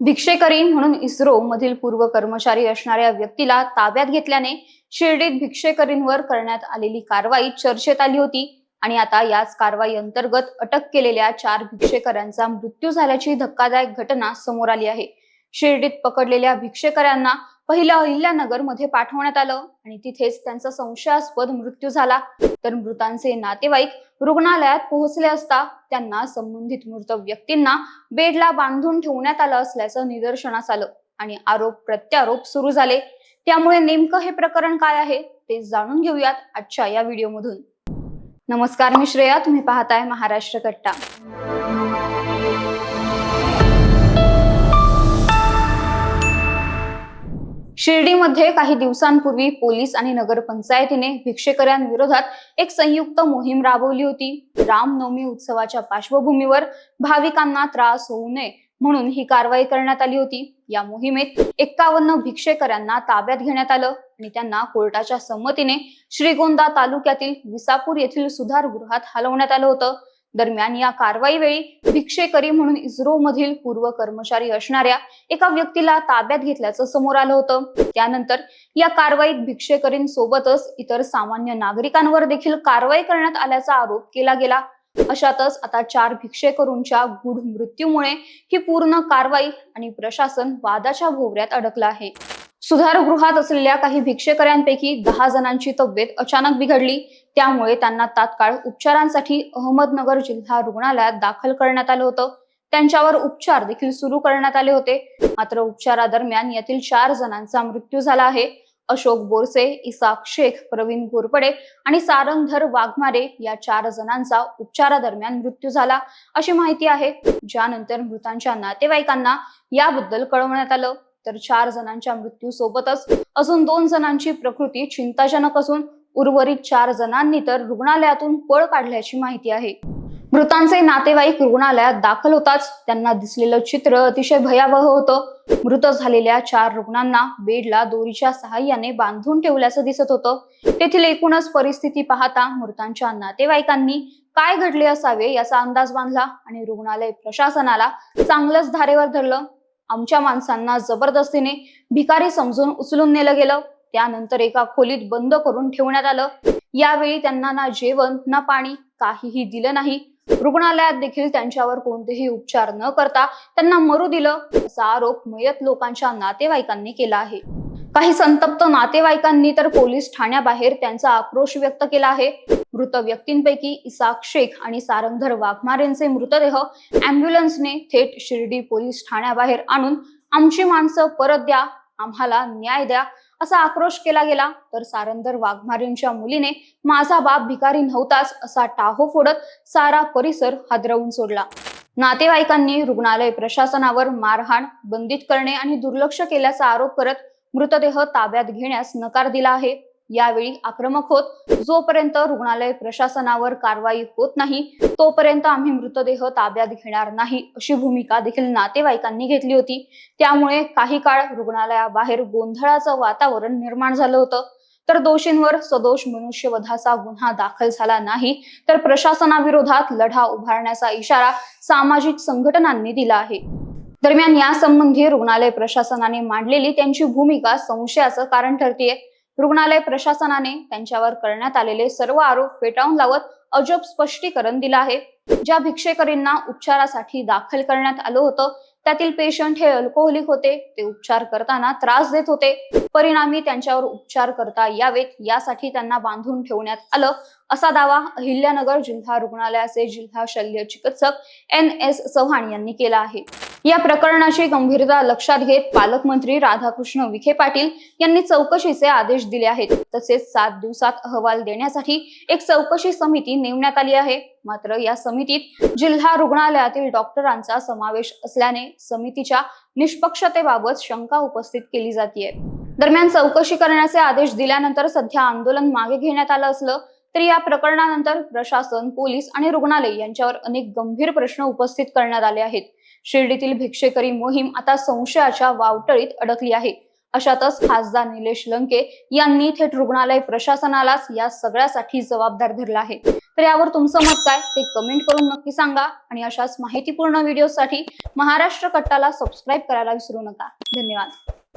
भिक्षेकरी म्हणून इस्रो मधील पूर्व कर्मचारी असणाऱ्या व्यक्तीला ताब्यात घेतल्याने शिर्डीत भिक्षेकरींवर करण्यात आलेली कारवाई चर्चेत आली होती. आणि आता याच कारवाई अंतर्गत अटक केलेल्या चार भिक्षेकऱ्यांचा मृत्यू झाल्याची धक्कादायक घटना समोर आली आहे. शिर्डीत पकडलेल्या भिक्षेकऱ्यांना पहिल्या अहिल्यानगरमध्ये पाठवण्यात आलं आणि तिथेच त्यांचा संशयास्पद मृत्यू झाला. तर मृतांचे नातेवाईक रुग्णालयात पोहोचले असता त्यांना संबंधित मृत व्यक्तींना बेडला बांधून ठेवण्यात आलं असल्याचं निदर्शनास आलं आणि आरोप प्रत्यारोप सुरू झाले. त्यामुळे नेमकं हे प्रकरण काय आहे ते जाणून घेऊयात आजच्या या व्हिडिओमधून. नमस्कार मी श्रेया. तुम्ही पाहताय महाराष्ट्र कट्टा. शिर्डीमध्ये काही दिवसांपूर्वी पोलीस आणि नगरपंचायतीने भिक्षेकऱ्यांविरोधात एक संयुक्त मोहीम राबवली होती. रामनवमी उत्सवाच्या पार्श्वभूमीवर भाविकांना त्रास होऊ नये म्हणून ही कारवाई करण्यात आली होती. या मोहिमेत एक्कावन्न भिक्षेकऱ्यांना ताब्यात घेण्यात आलं आणि त्यांना कोर्टाच्या संमतीने श्रीगोंदा तालुक्यातील विसापूर येथील सुधारगृहात हलवण्यात आलं होतं. दरम्यान या कारवाई वेळी भिक्षेकरी म्हणून इस्रो मधील पूर्व कर्मचारी असणाऱ्या एका व्यक्तीला ताब्यात घेतल्याचं समोर आलं होतं. त्यानंतर या कारवाईत भिक्षेकरींसोबतच इतर सामान्य नागरिकांवर देखील कारवाई करण्यात आल्याचा आरोप केला गेला. अशातच आता चार भिक्षेकरूंच्या गुढ मृत्यूमुळे ही पूर्ण कारवाई आणि प्रशासन वादाच्या भोवऱ्यात अडकलं आहे. सुधारगृहात असलेल्या काही भिक्षेकऱ्यांपैकी दहा जणांची तब्येत अचानक बिघडली. त्यामुळे त्यांना तात्काळ उपचारांसाठी अहमदनगर जिल्हा रुग्णालयात दाखल करण्यात आलं होतं. त्यांच्यावर उपचार देखील सुरू करण्यात आले होते. मात्र उपचारादरम्यान यातील चार जणांचा मृत्यू झाला आहे. अशोक बोरसे इसाक शेख प्रवीण घोरपडे आणि सारंगधर वाघमारे या चार जणांचा उपचारादरम्यान मृत्यू झाला. अशी माहिती आहे. ज्यानंतर मृतांच्या नातेवाईकांना याबद्दल कळवण्यात आलं. तर चार जणांच्या मृत्यूसोबतच अजून दोन जणांची प्रकृती चिंताजनक असून उर्वरित चार जणांनी तर रुग्णालयातून पळ काढल्याची माहिती आहे. मृतांचे नातेवाईक रुग्णालयात दाखल होताच त्यांना दिसलेलं चित्र अतिशय भयावह होतं. मृत झालेल्या चार रुग्णांना बेडला दोरीच्या सहाय्याने बांधून ठेवल्याचं दिसत होतं. तेथील एकूणच परिस्थिती पाहता मृतांच्या नातेवाईकांनी काय घडले असावे याचा अंदाज बांधला आणि रुग्णालय प्रशासनाला चांगलंच धारेवर धरलं. आमच्या माणसांना जबरदस्तीने भिकारी समजून उचलून नेलं गेलं. त्यानंतर एका खोलीत बंद करून ठेवण्यात आलं. यावेळी त्यांना ना जेवण ना पाणी काहीही दिलं नाही. रुग्णालयात देखील त्यांच्यावर कोणतेही उपचार न करता त्यांना मरू दिलं. असा आरोप मयत लोकांच्या नातेवाईकांनी केला आहे. काही संतप्त नातेवाईकांनी तर पोलीस ठाण्याबाहेर त्यांचा आक्रोश व्यक्त केला आहे. मृत व्यक्तींपैकी इसाक शेख आणि सारंगधर वाघमारेंचे मृतदेह अँब्युलन्सने थेट शिर्डी पोलीस ठाण्याबाहेर आणून आमची माणसं परत द्या आम्हाला न्याय द्या असा आक्रोश केला गेला. तर सारंदर वाघमारेंच्या मुलीने माझा बाप भिकारी नव्हताच असा टाहो फोडत सारा परिसर हादरवून सोडला. नातेवाईकांनी रुग्णालय प्रशासनावर मारहाण बंदित करणे आणि दुर्लक्ष केल्याचा आरोप करत मृतदेह ताब्यात घेण्यास नकार दिला आहे. यावेळी आक्रमक होत जोपर्यंत रुग्णालय प्रशासनावर कारवाई होत नाही तोपर्यंत आम्ही मृतदेह ताब्यात घेणार नाही अशी भूमिका देखील नातेवाईकांनी घेतली होती. त्यामुळे काही काळ रुग्णालयाबाहेर गोंधळाचं वातावरण निर्माण झालं होतं. तर दोषींवर सदोष मनुष्यवधाचा गुन्हा दाखल झाला नाही तर प्रशासनाविरोधात लढा उभारण्याचा इशारा सामाजिक संघटनांनी दिला आहे. दरम्यान यासंबंधी रुग्णालय प्रशासनाने मांडलेली त्यांची भूमिका संशयाचं कारण ठरतीये. रुग्णालय प्रशासनाने त्यांच्यावर करण्यात आलेले सर्व आरोप फेटाळून लावत अजब स्पष्टीकरण दिलं आहे. ज्या भिक्षेकरींना उपचारासाठी दाखल करण्यात आलं होतं त्यातील पेशंट हे अल्कोहोलिक होते. ते उपचार करताना त्रास देत होते. परिणामी त्यांच्यावर उपचार करता यावेत यासाठी त्यांना बांधून ठेवण्यात आलं. असा दावा अहिल्यानगर जिल्हा रुग्णालयाचे जिल्हा शल्य चिकित्सक एन एस चव्हाण यांनी केला आहे. या प्रकरणाची गंभीरता लक्षात घेत पालकमंत्री राधाकृष्ण विखे पाटील यांनी चौकशीचे आदेश दिले आहेत. तसेच सात दिवसात अहवाल देण्यासाठी एक चौकशी समिती नेमण्यात आली आहे. मात्र या समितीत जिल्हा रुग्णालयातील डॉक्टरांचा समावेश असल्याने समितीच्या निष्पक्षतेबाबत शंका उपस्थित केली जाते दरम्यान चौकशी करण्याचे आदेश दिल्यानंतर सध्या आंदोलन मागे घेण्यात आलं असलं तरी या प्रकरणानंतर प्रशासन पोलीस आणि रुग्णालय यांच्यावर अनेक गंभीर प्रश्न उपस्थित करण्यात आले आहेत. शिर्डीतील भिक्षेकरी मोहीम आता संशयाच्या वावटळीत अडकली आहे. अशातच खासदार निलेश लंके यांनी थेट रुग्णालय प्रशासनालाच या सगळ्यासाठी जबाबदार धरला आहे. तर यावर तुमचं मत काय? ते कमेंट करून नक्की सांगा आणि अशाच माहितीपूर्ण व्हिडिओसाठी महाराष्ट्र कट्टाला सबस्क्राईब करायला विसरू नका. धन्यवाद.